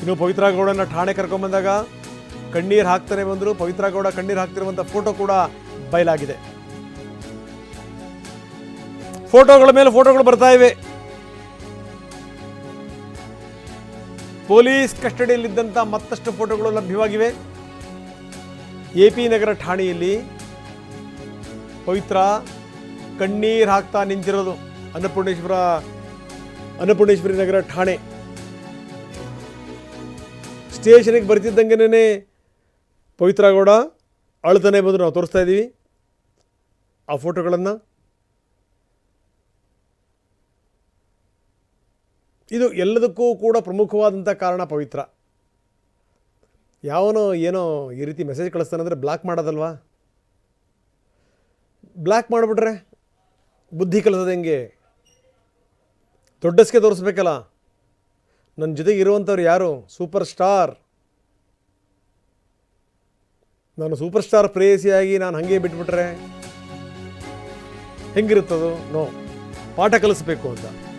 ಇನ್ನು ಪವಿತ್ರ ಗೌಡನ ಠಾಣೆ ಕರ್ಕೊಂಡ್ಬಂದಾಗ ಕಣ್ಣೀರು ಹಾಕ್ತಾನೆ ಬಂದರು. ಪವಿತ್ರ ಗೌಡ ಕಣ್ಣೀರು ಹಾಕ್ತಿರುವಂಥ ಫೋಟೋ ಕೂಡ ಬಯಲಾಗಿದೆ. ಫೋಟೋಗಳ ಮೇಲೆ ಫೋಟೋಗಳು ಬರ್ತಾ ಇವೆ. ಪೊಲೀಸ್ ಕಸ್ಟಡಿಯಲ್ಲಿದ್ದಂಥ ಮತ್ತಷ್ಟು ಫೋಟೋಗಳು ಲಭ್ಯವಾಗಿವೆ. ಎ ಪಿ ನಗರ ಠಾಣೆಯಲ್ಲಿ ಪವಿತ್ರ ಕಣ್ಣೀರು ಹಾಕ್ತಾ ನಿಂತಿರೋದು ಅನ್ನಪೂರ್ಣೇಶ್ವರ ಅನ್ನಪೂರ್ಣೇಶ್ವರಿ ನಗರ ಠಾಣೆ. ಸ್ಟೇಷನ್ಗೆ ಬರ್ತಿದ್ದಂಗೆನೇ ಪವಿತ್ರ ಗೌಡ ಅಳ್ತಾನೆ ಬಂದು ನಾವು ತೋರಿಸ್ತಾ ಇದ್ದೀವಿ. ಆ ಫೋಟೋಗಳನ್ನು. ಇದು ಎಲ್ಲದಕ್ಕೂ ಕೂಡ ಪ್ರಮುಖವಾದಂಥ ಕಾರಣ ಪವಿತ್ರ. ಯಾವನೋ ಏನೋ ಈ ರೀತಿ ಮೆಸೇಜ್ ಕಳಿಸ್ತಾನಂದ್ರೆ ಬ್ಲಾಕ್ ಮಾಡೋದಲ್ವಾ? ಬ್ಲಾಕ್ ಮಾಡಿಬಿಟ್ರೆ ಬುದ್ಧಿ ಕಲಿಸೋದು ಹೆಂಗೆ? ದೊಡ್ಡಸ್ಗೆ ತೋರಿಸ್ಬೇಕಲ್ಲ? ನನ್ನ ಜೊತೆಗೆ ಇರುವಂಥವ್ರು ಯಾರು? ಸೂಪರ್ ಸ್ಟಾರ್ ನಾನು ಸೂಪರ್ ಸ್ಟಾರ್ ಪ್ರೇಯಸಿಯಾಗಿ ನಾನು ಹಾಗೆ ಬಿಟ್ಬಿಟ್ರೆ ಹೆಂಗಿರುತ್ತದು? ನೋ ಪಾಠ ಕಲಿಸ್ಬೇಕು ಅಂತ.